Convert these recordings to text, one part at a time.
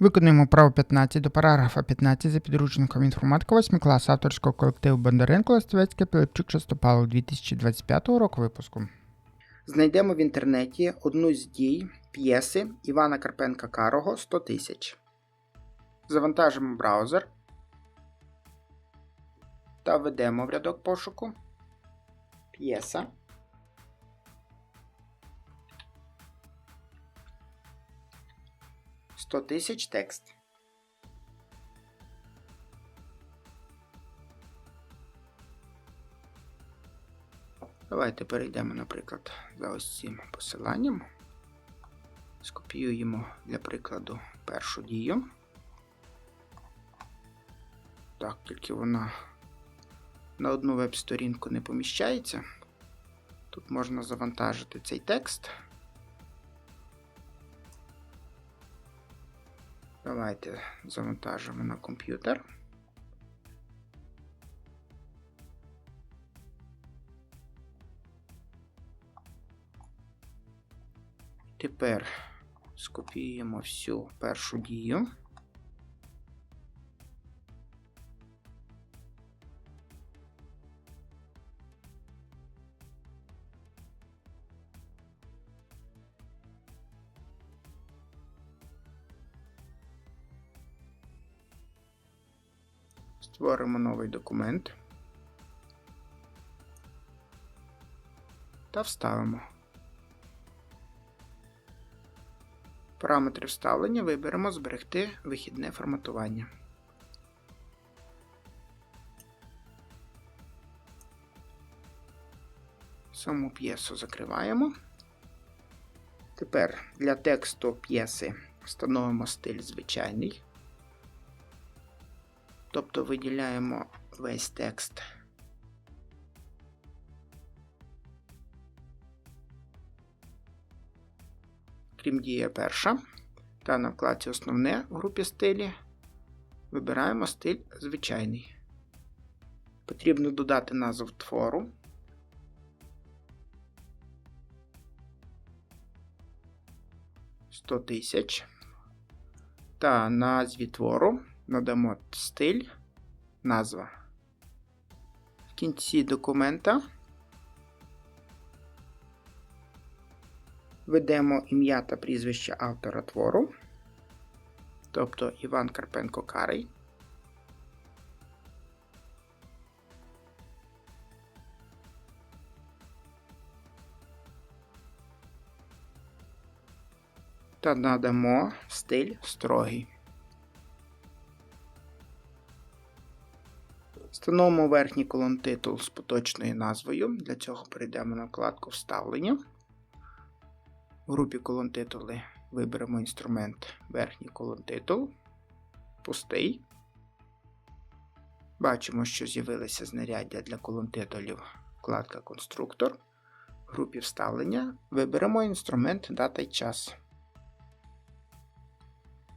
Виконуємо право 15 до параграфа 15 за підручником інформатика 8 класу авторського колективу Бондаренко Ластовецьке Пилипчук Шестопалов 2025 року випуску. Знайдемо в інтернеті одну з дій п'єси Івана Карпенка Карого 100 тисяч. Завантажимо браузер та введемо в рядок пошуку п'єса. Сто тисяч текст. Давайте перейдемо, наприклад, за ось цим посиланням. Скопіюємо для прикладу першу дію. Так, тільки вона на одну веб-сторінку не поміщається. Тут можна завантажити цей текст. Давайте завантажимо на комп'ютер. Тепер скопіюємо всю першу дію. Створимо новий документ та вставимо. Параметри вставлення виберемо Зберегти вихідне форматування. Саму п'єсу закриваємо. Тепер для тексту п'єси встановимо стиль звичайний. Тобто виділяємо весь текст. Крім дія перша. Та на вкладці Основне в групі стилі вибираємо стиль звичайний. Потрібно додати назву твору. Сто тисяч. Та назві твору надамо стиль, назва. В кінці документа Введемо ім'я та прізвище автора твору, тобто Іван Карпенко Карий. Та надамо стиль строгий. Встановимо верхній колон титул з поточною назвою. Для цього перейдемо на вкладку Вставлення. В групі колон титули виберемо інструмент верхній колон титул, пустий. Бачимо, що з'явилися знаряддя для колон титулів вкладка Конструктор. В групі вставлення виберемо інструмент Дата й час.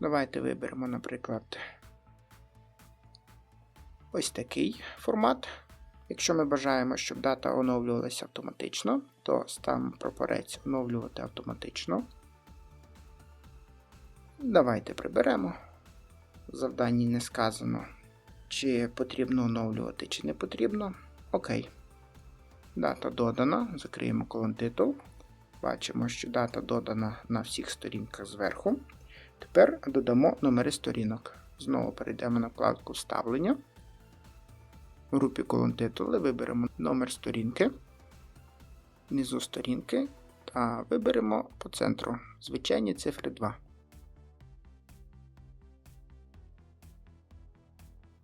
Давайте виберемо, наприклад, ось такий формат. Якщо ми бажаємо, щоб дата оновлювалася автоматично, то ставимо прапорець оновлювати автоматично. Давайте приберемо. В завданні не сказано, чи потрібно оновлювати, чи не потрібно. Окей. Дата додана. Закриємо колон титул. Бачимо, що дата додана на всіх сторінках зверху. Тепер додамо номери сторінок. Знову перейдемо на вкладку Вставлення. Групі колон титули виберемо номер сторінки, внизу сторінки та виберемо по центру звичайні цифри 2.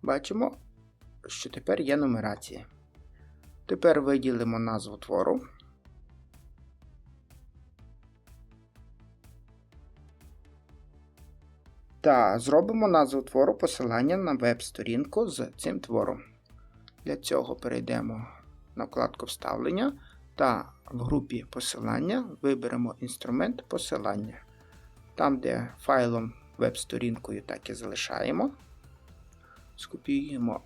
Бачимо, що тепер є нумерація. Тепер виділимо назву твору. Та зробимо назву твору посилання на веб-сторінку з цим твором. Для цього перейдемо на вкладку Вставлення та в групі посилання виберемо інструмент посилання. Там, де файлом веб-сторінкою так і залишаємо. Скопіюємо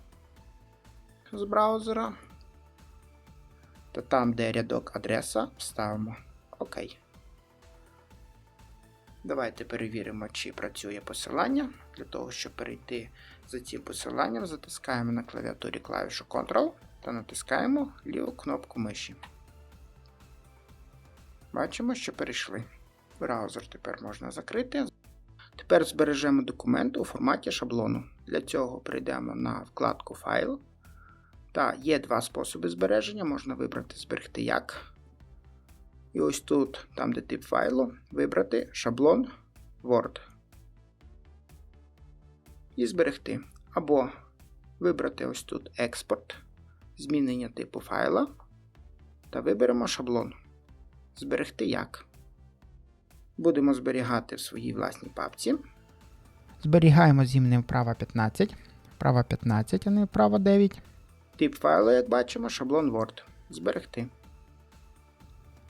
з браузера. Та там, де рядок адреса, вставимо ОК. Давайте перевіримо, чи працює посилання. Для того, щоб перейти за цим посиланням, затискаємо на клавіатурі клавішу Ctrl та натискаємо ліву кнопку миші. Бачимо, що перейшли. Браузер тепер можна закрити. Тепер збережемо документ у форматі шаблону. Для цього прийдемо на вкладку Файл. Та є два способи збереження. Можна вибрати Зберегти як. І ось тут, там де тип файлу, вибрати шаблон Word. І зберегти. Або вибрати ось тут Експорт, змінення типу файла. Та виберемо шаблон. Зберегти як. Будемо зберігати в своїй власній папці. Зберігаємо з іменем вправа 15. Вправа 15, а не вправа 9. Тип файлу, як бачимо, шаблон Word. Зберегти.